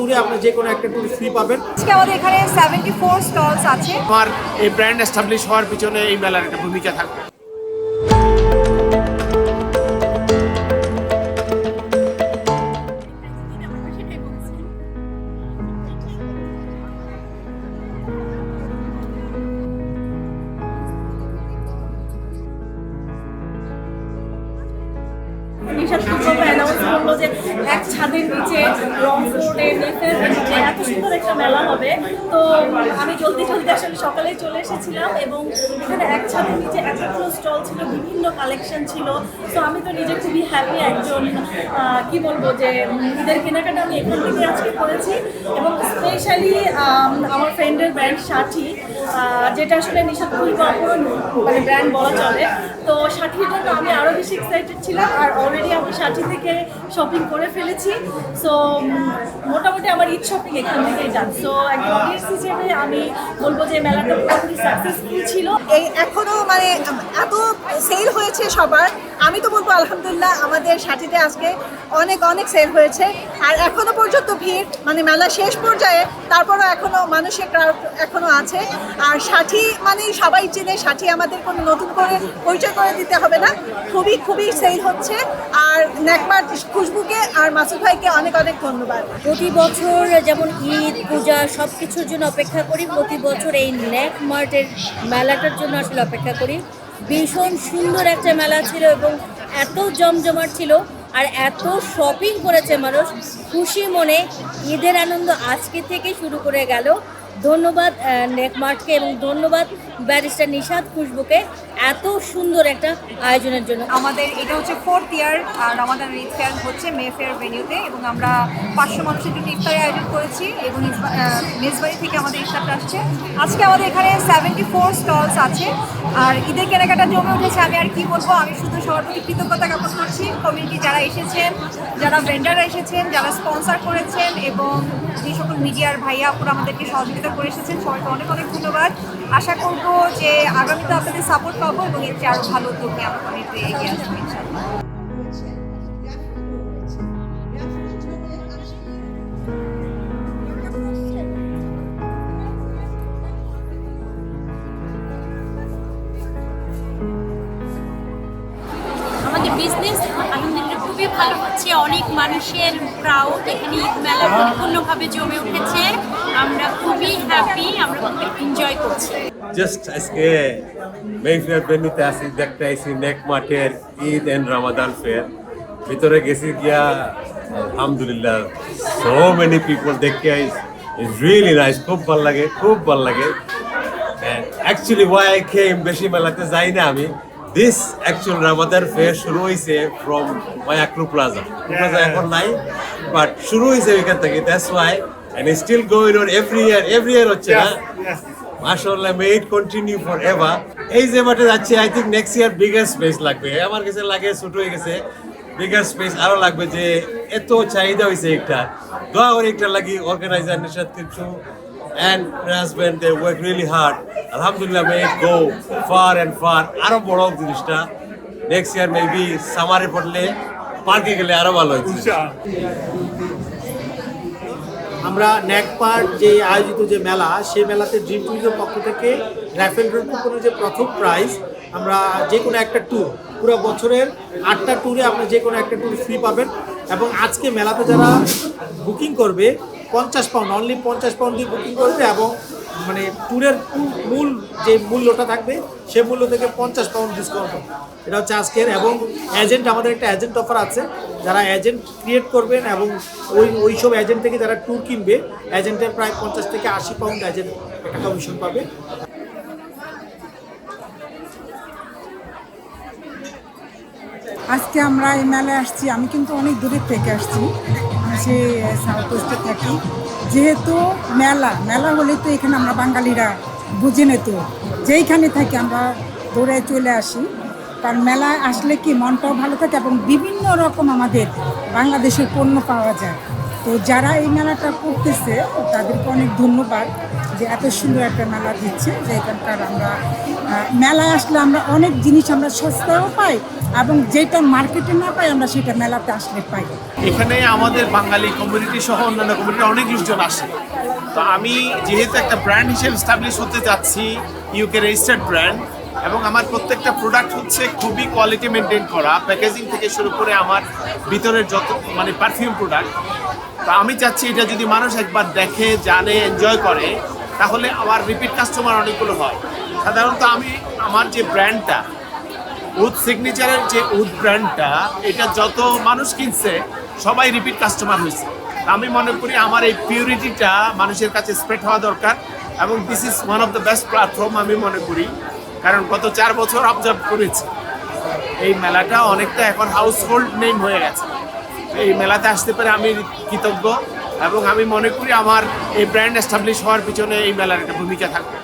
ট্যুরে আপনি যে কোনো একটা ট্যুর ফ্রি পাবেন। আজকে আমাদের এখানে সেভেন্টি ফোর স্টলস আছে। আমার এই ব্র্যান্ড এস্টাবলিশ হওয়ার পিছনে এই মেলার একটা ভূমিকা থাকবে। যে এক ছাদের নিচে রং যে এত সুন্দর একটা মেলা হবে। তো আমি জলদি জলদি আসলে সকালেই চলে এসেছিলাম এবং এখানে এক ছাদের নিচে এতগুলো স্টল ছিল, বিভিন্ন কালেকশন ছিল। তো আমি তো নিজে খুবই হ্যাপি একজন কি বলব যে ঈদের কেনাকাটা আমি এখান থেকে আজকে করেছি। এবং স্পেশালি আমার ফ্রেন্ডের ব্র্যান্ড সাথী যেটা আসলে নিশাদ কুমার মানে ব্র্যান্ড বলা চলে। তো ষাঠির জন্য আমি আরও বেশি এক্সাইটেড ছিলাম আর অলরেডি আমি ষাঠি থেকে শপিং করে ফেলেছি। সো মোটামুটি আমার ঈদ শপিং এখান থেকেই যান সো অডিয়েন্স হিসেবে আমি বলব যে মেলাটা পুরোপুরি সাকসেসফুল ছিল। এই এখনও মানে এত সেল হয়েছে সবার। আমি তো বলব আলহামদুলিল্লাহ আমাদের সাথীতে আজকে অনেক অনেক সেল হয়েছে। আর এখনও পর্যন্ত ভিড় মানে মেলা শেষ পর্যায়ে তারপরও এখনও মানুষের ক্রাউড এখনও আছে। আর সাথী মানে সবাই চেনে সাথী আমাদের কোনো নতুন করে পরিচয় করে দিতে হবে না। খুবই খুবই সেল হচ্ছে। আর নেকমার খুশবুকে আর মাসুদ ভাইকে অনেক অনেক ধন্যবাদ। প্রতি বছর যেমন ঈদ পূজা সব কিছুর জন্য অপেক্ষা করি প্রতি বছর এই নেক মার্টের মেলাটার জন্য আসলে অপেক্ষা করি। ভীষণ সুন্দর একটা মেলা ছিল এবং এত জমজমাট ছিল আর এত শপিং করেছে মানুষ। খুশি মনে ঈদের আনন্দ আজকে থেকে শুরু করে গেল। ধন্যবাদ নেকমার্টকে এবং ধন্যবাদ ব্যারিস্টার নিশাদ খুশবুকে এত সুন্দর একটা আয়োজনের জন্য। আমাদের এটা হচ্ছে ফোর্থ ইয়ার আর আমাদের ঈদ ফেয়ার হচ্ছে মে ফেয়ার ভেনিউতে এবং আমরা পাঁচশো মানুষের জন্য ইফতারের আয়োজন করেছি এবং মেজবাড়ি থেকে আমাদের ইফতারটা আসছে। আজকে আমাদের এখানে সেভেন্টি ফোর স্টলস আছে, আর ঈদের কেনাকাটা জমে উঠেছে আমি আর কি বলব, আমি শুধু সবার প্রতি কৃতজ্ঞতা জ্ঞাপন করছি। কমিউনিটি যারা এসেছেন, যারা ভেন্ডাররা এসেছেন, যারা স্পন্সার করেছেন এবং যে সকল মিডিয়ার ভাইয়া আপুরা আমাদেরকে সহযোগিতা করে এসেছেন। সবাইকে অনেক অনেক ধন্যবাদ। আশা করব যে আগামীতে আপনাদের সাপোর্ট পাবো এবং এর চেয়ে আরও ভালো উদ্যোগ নিয়ে আমরা এগিয়ে আসব আমাদের বিজনেস আলহামদুলিল্লাহ খুবই ভালো হচ্ছে। অনেক মানুষের ক্রাউড এখানে ঈদ মেলা পরিপূর্ণভাবে জমে উঠেছে। আমরা খুবই হ্যাপি আমরা খুবই এনজয় করছি। জাস্ট আজকে মেফেয়ার ভেন্যুতে আসি, দেখতে আইসি নেক মাঠের ঈদ এন্ড রামাদান ফেয়ার ভিতরে গেছি গিয়া, আলহামদুলিল্লাহ সো মেনি পিপল দেখতে আইস। ইজ রিয়েলি নাইস খুব ভালো লাগে, খুব ভালো লাগে। অ্যাকচুয়ালি ওয়াই আই কেম বেশি মেলাতে যাই না আমি। দিস অ্যাকচুয়াল রামাদান ফেয়ার শুরু হয়েছে ফ্রম মাই আক্রু প্লাজা প্লাজা এখন নাই বাট শুরু হয়েছে ওইখান থেকে that's why and still going on every year every year হচ্ছে না। মাশাআল্লাহ may it continue for ever এই যে মাঠে যাচ্ছে I think next year bigger space লাগবে। আমার কাছে লাগে ছোট হয়ে গেছে বিগার স্পেস আরও লাগবে যে এত চাহিদা হয়েছে একটা। দোয়া করে একটা লাগি অর্গানাইজার নিশাদ কিছু and her husband they work really hard. Alhamdulillah, may it go far and far. আরও বড় হোক জিনিসটা। নেক্সট ইয়ার মেবি সামারে পড়লে পার্কে গেলে আরও ভালো হয়েছে আমরা ন্যাকপার যে আয়োজিত যে মেলা, সেই মেলাতে ড্রিম ট্যুরিজম পক্ষ থেকে র্যাফেল ড্র কুপনের যে প্রথম প্রাইজ আমরা যে কোনো একটা ট্যুর পুরো বছরের আটটা ট্যুরে আপনি যে কোনো একটা ট্যুর ফ্রি পাবেন। এবং আজকে মেলাতে যারা বুকিং করবে পঞ্চাশ পাউন্ড অনলি পঞ্চাশ পাউন্ড দিয়ে বুকিং করবে এবং মানে ট্যুরের মূল যে মূল্যটা থাকবে, সে মূল্য থেকে পঞ্চাশ পাউন্ড ডিসকাউন্ট হবে। এটা হচ্ছে আজকের এবং এজেন্ট আমাদের একটা এজেন্ট অফার আছে। যারা এজেন্ট ক্রিয়েট করবেন এবং ওই ওই সব এজেন্ট থেকে যারা ট্যুর কিনবে এজেন্টের প্রায় পঞ্চাশ থেকে আশি পাউন্ড এজেন্ট একটা কমিশন পাবে। আজকে আমরা এই মেলায় আসছি। আমি কিন্তু অনেক দূরের থেকে আসছি। সে সাউথ ওয়েস্টে থাকি। যেহেতু মেলা মেলা হলে তো এখানে আমরা বাঙালিরা বুঝে নিত। যেইখানে থাকি আমরা দৌড়ে চলে আসি। কারণ মেলায় আসলে কি মনটাও ভালো থাকে এবং বিভিন্ন রকম আমাদের বাংলাদেশের পণ্য পাওয়া যায়। তো যারা এই মেলাটা করতেছে, তাদেরকে অনেক ধন্যবাদ যে এত সুন্দর একটা মেলা দিচ্ছে, যে এখানকার আমরা মেলায় আসলে আমরা অনেক জিনিস আমরা সস্তাও পাই এবং যেটা মার্কেটে না পাই আমরা সেটা মেলাতে আসলে পাই। এখানে আমাদের বাঙালি কমিউনিটি সহ অন্যান্য কমিউনিটি অনেক লোকজন আসে। তো আমি যেহেতু একটা ব্র্যান্ড হিসেবে স্টাবলিশ হতে যাচ্ছি ইউকে রেজিস্টার্ড ব্র্যান্ড এবং আমার প্রত্যেকটা প্রোডাক্ট হচ্ছে খুবই কোয়ালিটি মেনটেন করা প্যাকেজিং থেকে শুরু করে আমার ভিতরের যত মানে পারফিউম প্রোডাক্ট তো আমি চাচ্ছি এটা যদি মানুষ একবার দেখে, জানে এনজয় করে, তাহলে আমার রিপিট কাস্টমার অনেকগুলো হয়। সাধারণত আমি আমার যে ব্র্যান্ডটা উড সিগনেচারের যে উড ব্র্যান্ডটা এটা যত মানুষ কিনছে, সবাই রিপিট কাস্টমার হয়েছে। আমি মনে করি আমার এই পিউরিটিটা মানুষের কাছে স্প্রেড হওয়া দরকার এবং this is one of the best platform আমি মনে করি, কারণ গত চার বছর অবজার্ভ করেছি। এই মেলাটা অনেকটা এখন হাউস হোল্ড নেম হয়ে গেছে। এই মেলাতে আসতে পারে আমি কৃতজ্ঞ এবং আমি মনে করি আমার এই ব্র্যান্ড এস্টাবলিশ হওয়ার পিছনে এই মেলার একটা ভূমিকা থাকবে।